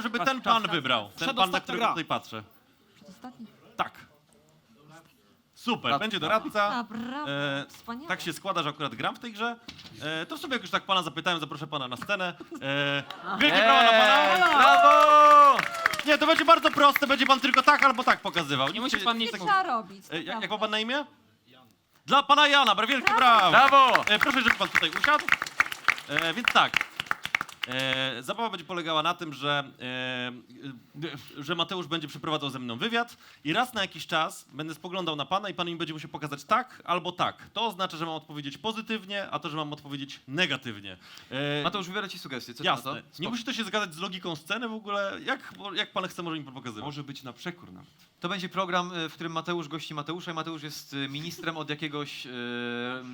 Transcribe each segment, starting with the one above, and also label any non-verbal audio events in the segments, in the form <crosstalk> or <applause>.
chciałbym, żeby ten pan wybrał. Ten pan, na Przedostatnia którego gra. tutaj patrzę. Przedostatni. Tak. Super, Radca. będzie doradca. A, brawo. E, Wspaniale. tak się składa, że akurat gram w tej grze. E, to w sobie jak już tak pana zapytałem, zaproszę pana na scenę. E, wielkie brawa dla Eee, pana. brawo! Nie, to będzie bardzo proste, będzie pan tylko tak albo tak pokazywał. Nie musi pan Nie nic trzeba robić. E, jak, jak ma prawda. pan na imię? Dla pana Jana, bra, wielkie brawo. Brawo! E, proszę, żeby pan tutaj usiadł. E, więc tak. E, zabawa będzie polegała na tym, że, e, że Mateusz będzie przeprowadzał ze mną wywiad i raz na jakiś czas będę spoglądał na pana i pan mi będzie musiał pokazać tak albo tak. To oznacza, że mam odpowiedzieć pozytywnie, a to, że mam odpowiedzieć negatywnie. E, Mateusz, wybiorę ci sugestie. Co Jasne. Nie musi to się zgadzać z logiką sceny w ogóle. Jak, jak pan chce, może mi pan pokazywać. Może być na przekór nawet. To będzie program, e, w którym Mateusz gości Mateusza i Mateusz jest e, ministrem od jakiegoś e,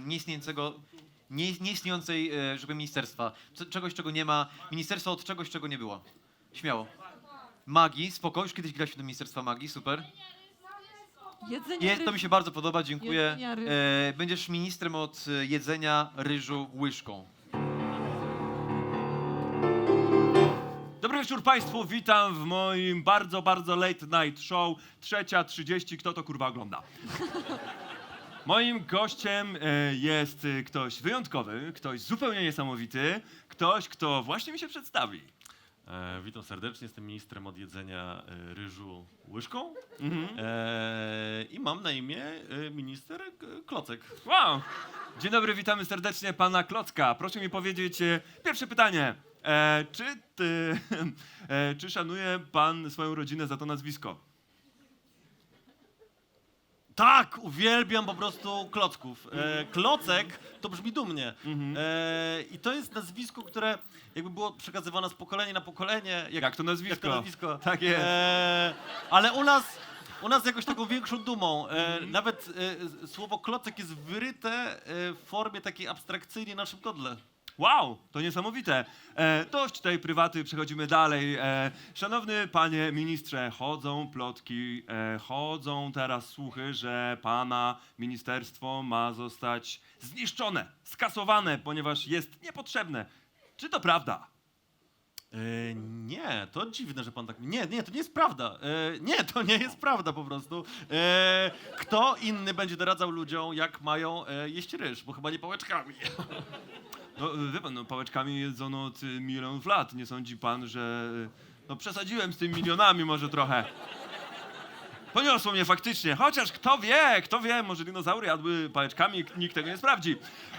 nieistniejącego, nie, nieistniejącej, e, żeby ministerstwa. C- czegoś, czego nie ma. Ministerstwa od czegoś, czego nie było. Śmiało. Magii, spoko. Już kiedyś graliśmy do Ministerstwa Magii, super. Jedzenie Jest, to mi się bardzo podoba, dziękuję. Jedzenia ryb. E, będziesz ministrem od e, jedzenia ryżu łyżką. Dobry wieczór Państwu, witam w moim bardzo, bardzo late night show. Trzecia 30, kto to kurwa ogląda? Moim gościem e, jest e, ktoś wyjątkowy, ktoś zupełnie niesamowity, ktoś, kto właśnie mi się przedstawi. E, witam serdecznie, jestem ministrem od jedzenia e, ryżu łyżką. Mhm. E, I mam na imię e, minister Klocek. Wow! Dzień dobry, witamy serdecznie pana Klocka. Proszę mi powiedzieć, e, pierwsze pytanie. E, czy, ty, <laughs> e, czy szanuje pan swoją rodzinę za to nazwisko? Tak, uwielbiam po prostu klocków. E, klocek to brzmi dumnie. Mhm. E, I to jest nazwisko, które jakby było przekazywane z pokolenia na pokolenie. Jak to nazwisko? Jak to nazwisko. Tak jest. E, ale u nas, u nas jakoś taką większą dumą. E, Mhm. nawet e, słowo klocek jest wyryte e, w formie takiej abstrakcyjnej na naszym kodle. Wow, to niesamowite. E, dość tej prywaty, przechodzimy dalej. E, szanowny panie ministrze, chodzą plotki, e, chodzą teraz słuchy, że pana ministerstwo ma zostać zniszczone, skasowane, ponieważ jest niepotrzebne. Czy to prawda? E, nie, to dziwne, że pan tak. Nie, nie, to nie jest prawda. E, nie, to nie jest prawda po prostu. E, kto inny będzie doradzał ludziom, jak mają e, jeść ryż? Bo chyba nie pałeczkami. No, wie pan, no, pałeczkami jedzono od e, milionów lat. Nie sądzi pan, że e, no, przesadziłem z tymi milionami może trochę? Poniosło mnie faktycznie, chociaż kto wie, kto wie, może dinozaury jadły pałeczkami, nikt tego nie sprawdzi.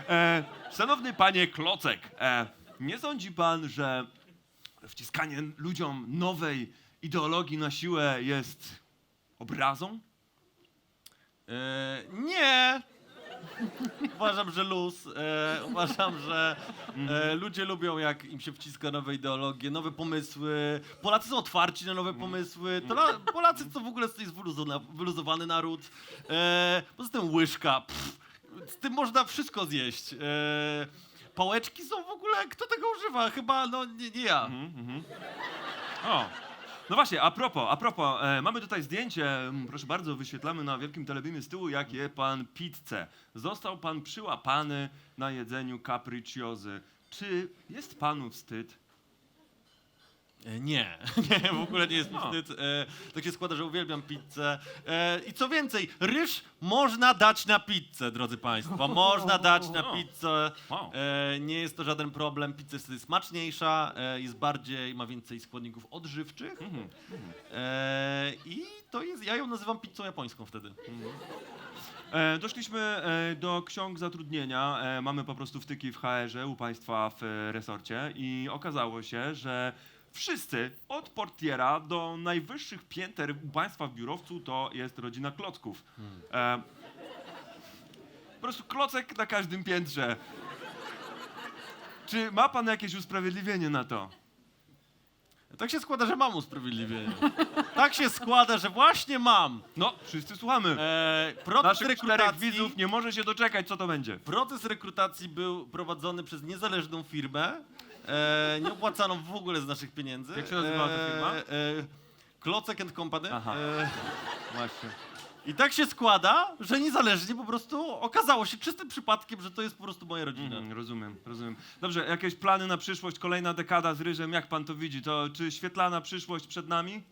E, szanowny panie Klocek, e, nie sądzi pan, że wciskanie ludziom nowej ideologii na siłę jest obrazą? E, nie. Uważam, że luz. E, uważam, że e, ludzie lubią, jak im się wciska nowe ideologie, nowe pomysły. Polacy są otwarci na nowe pomysły. To la, Polacy to w ogóle to jest wyluzowany, wyluzowany naród. E, poza tym łyżka. Pff, z tym można wszystko zjeść. E, pałeczki są w ogóle. Kto tego używa? Chyba no nie, nie ja. O, no właśnie, a propos, a propos, e, mamy tutaj zdjęcie, mm, proszę bardzo, wyświetlamy na wielkim telebimie z tyłu, jak je pan pizzę. Został pan przyłapany na jedzeniu capricciozy. Czy jest panu wstyd? E, Nie, <laughs> nie, w ogóle nie jest mi No. wstyd. E, tak się składa, że uwielbiam pizzę. E, I co więcej, ryż można dać na pizzę, drodzy Państwo. Można dać na <laughs> pizzę. E, nie jest to żaden problem. Pizza jest wtedy smaczniejsza, e, jest bardziej, ma więcej składników odżywczych. Mhm. E, I to jest, ja ją nazywam pizzą japońską wtedy. E, doszliśmy e, do ksiąg zatrudnienia, e, mamy po prostu wtyki w HR-ze u państwa w e, resorcie i okazało się, że wszyscy, od portiera do najwyższych pięter u państwa w biurowcu, to jest rodzina klocków. E, po prostu klocek na każdym piętrze. Czy ma pan jakieś usprawiedliwienie na to? Tak się składa, że mam usprawiedliwienie. Tak się składa, że właśnie mam. No, wszyscy słuchamy. E, proces Naszych rekrutacji... widzów nie może się doczekać, co to będzie. Proces rekrutacji był prowadzony przez niezależną firmę, e, nieopłacaną w ogóle z naszych pieniędzy. Jak się nazywała ta firma? E, e, Klocek and Company. Aha. E, Właśnie. I tak się składa, że niezależnie po prostu okazało się czystym przypadkiem, że to jest po prostu moja rodzina. Mhm, rozumiem, rozumiem. Dobrze, jakieś plany na przyszłość, kolejna dekada z ryżem, jak pan to widzi? To czy świetlana przyszłość przed nami?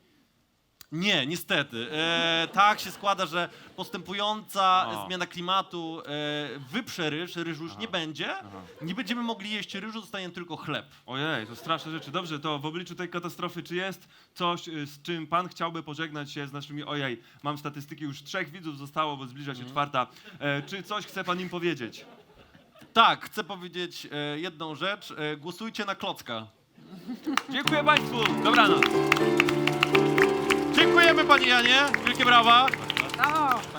Nie, niestety. E, tak się składa, że postępująca O. zmiana klimatu e, wyprze ryż, ryżu już nie będzie. Nie będziemy mogli jeść ryżu, zostanie tylko chleb. Ojej, to straszne rzeczy. Dobrze, to w obliczu tej katastrofy, czy jest coś, y, z czym pan chciałby pożegnać się z naszymi... Ojej, mam statystyki, już trzech widzów zostało, bo zbliża się czwarta. E, czy coś chce pan im powiedzieć? Tak, chcę powiedzieć e, jedną rzecz. E, głosujcie na Klocka. Dziękuję państwu, dobranoc. Dziękujemy panie Janie, wielkie brawa. Brawo!